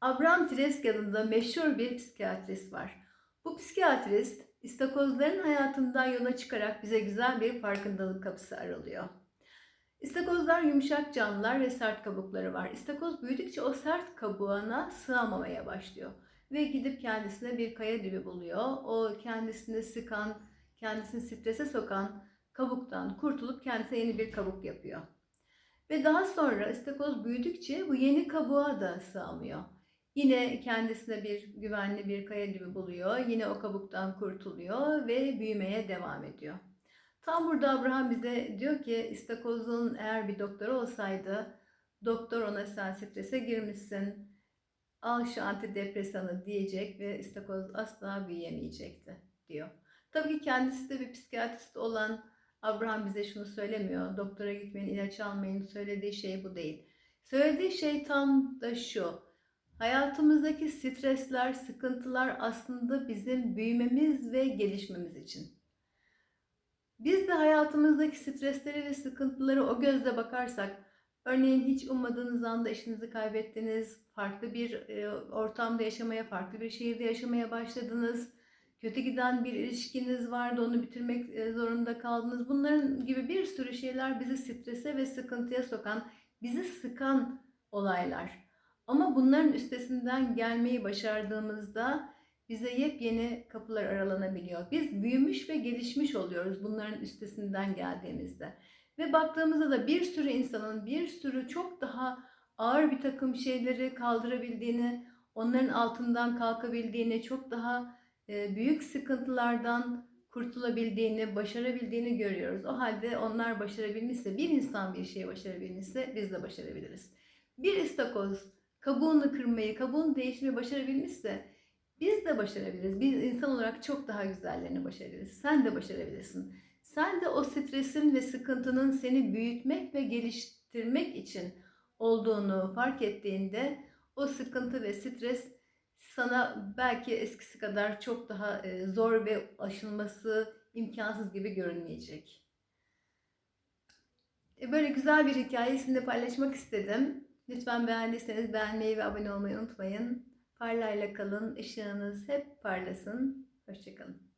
Abraham Tversky adında meşhur bir psikiyatrist var. Bu psikiyatrist istakozların hayatından yola çıkarak bize güzel bir farkındalık kapısı aralıyor. İstakozlar yumuşak canlılar ve sert kabukları var. İstakoz büyüdükçe o sert kabuğuna sığamamaya başlıyor. Ve gidip kendisine bir kaya dibi buluyor. O kendisini sıkan, kendisini strese sokan kabuktan kurtulup kendisine yeni bir kabuk yapıyor. Ve daha sonra istakoz büyüdükçe bu yeni kabuğa da sığamıyor. Yine kendisine bir güvenli bir kaya dibi buluyor. Yine o kabuktan kurtuluyor ve büyümeye devam ediyor. Tam burada Abraham bize diyor ki istakozun eğer bir doktoru olsaydı doktor ona sen strese girmişsin al şu antidepresanı diyecek ve istakoz asla büyüyemeyecekti diyor. Tabii ki kendisi de bir psikiyatrist olan Abraham bize şunu söylemiyor. Doktora gitmeyin, ilaç almayın. Söylediği şey bu değil. Söylediği şey tam da şu. Hayatımızdaki stresler, sıkıntılar aslında bizim büyümemiz ve gelişmemiz için. Biz de hayatımızdaki stresleri ve sıkıntıları o gözle bakarsak, örneğin hiç ummadığınız anda işinizi kaybettiniz, farklı bir e, ortamda yaşamaya, farklı bir şehirde yaşamaya başladınız, kötü giden bir ilişkiniz vardı, onu bitirmek e, zorunda kaldınız. Bunların gibi bir sürü şeyler bizi strese ve sıkıntıya sokan, bizi sıkan olaylar. Ama bunların üstesinden gelmeyi başardığımızda bize yepyeni kapılar aralanabiliyor. Biz büyümüş ve gelişmiş oluyoruz bunların üstesinden geldiğimizde. Ve baktığımızda da bir sürü insanın bir sürü çok daha ağır bir takım şeyleri kaldırabildiğini, onların altından kalkabildiğini, çok daha e, büyük sıkıntılardan kurtulabildiğini, başarabildiğini görüyoruz. O halde onlar başarabilmişse, bir insan bir şeyi başarabilmişse biz de başarabiliriz. Bir istakoz kabuğunu kırmayı, kabuğunu değiştirmeyi başarabilmişse biz de başarabiliriz. Biz insan olarak çok daha güzellerini başarabiliriz. Sen de başarabilirsin. Sen de o stresin ve sıkıntının seni büyütmek ve geliştirmek için olduğunu fark ettiğinde o sıkıntı ve stres sana belki eskisi kadar çok daha e, zor ve aşılması imkansız gibi görünmeyecek. E, böyle güzel bir hikayeyi sizinle paylaşmak istedim. Lütfen beğendiyseniz beğenmeyi ve abone olmayı unutmayın. Parlayla kalın, ışığınız hep parlasın. Hoşçakalın.